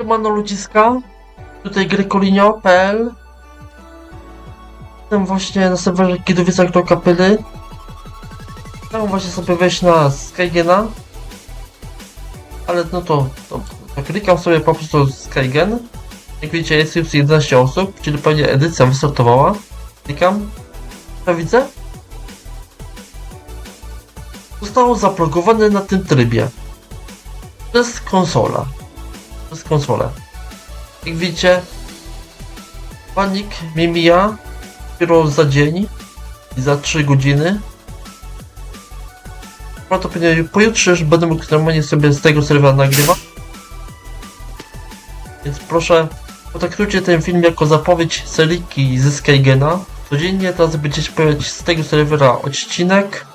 Siemano ludziska, tutaj grykolinio.pl Jestem właśnie na serwerze kidowicach.pl Chciałem właśnie sobie wejść na Skygena Ale no to, to, to klikam sobie po prostu Skygen. Jak widzicie jest już 11 osób, czyli pewnie edycja wystartowała Klikam. Co widzę? Zostało zaprogowane na tym trybie. Przez konsola przez konsolę. Jak widzicie, panik mi mija dopiero za dzień i za 3 godziny. Prawdopodobnie pojutrze już będę mógł normalnie sobie z tego serwera nagrywać. Więc proszę, potraktujcie ten film jako zapowiedź seryjki ze Skygena. Codziennie teraz będziecie pojawiać z tego serwera odcinek.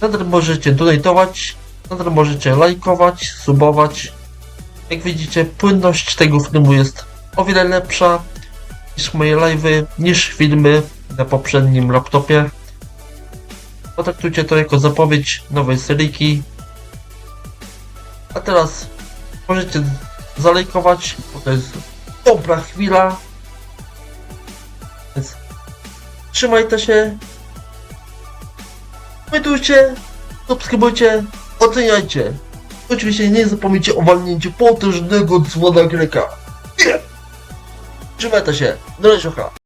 Nadal możecie donatować, nadal możecie lajkować, subować. Jak widzicie, płynność tego filmu jest o wiele lepsza niż moje live'y, niż filmy na poprzednim laptopie. Potraktujcie to jako zapowiedź nowej seryjki. A teraz możecie zalajkować, bo to jest dobra chwila. Więc trzymajcie się. Komentujcie, subskrybujcie, oceniajcie. Oczywiście nie zapomnijcie o walnięciu potężnego dzwona greka. Trzymajcie się. Do razie.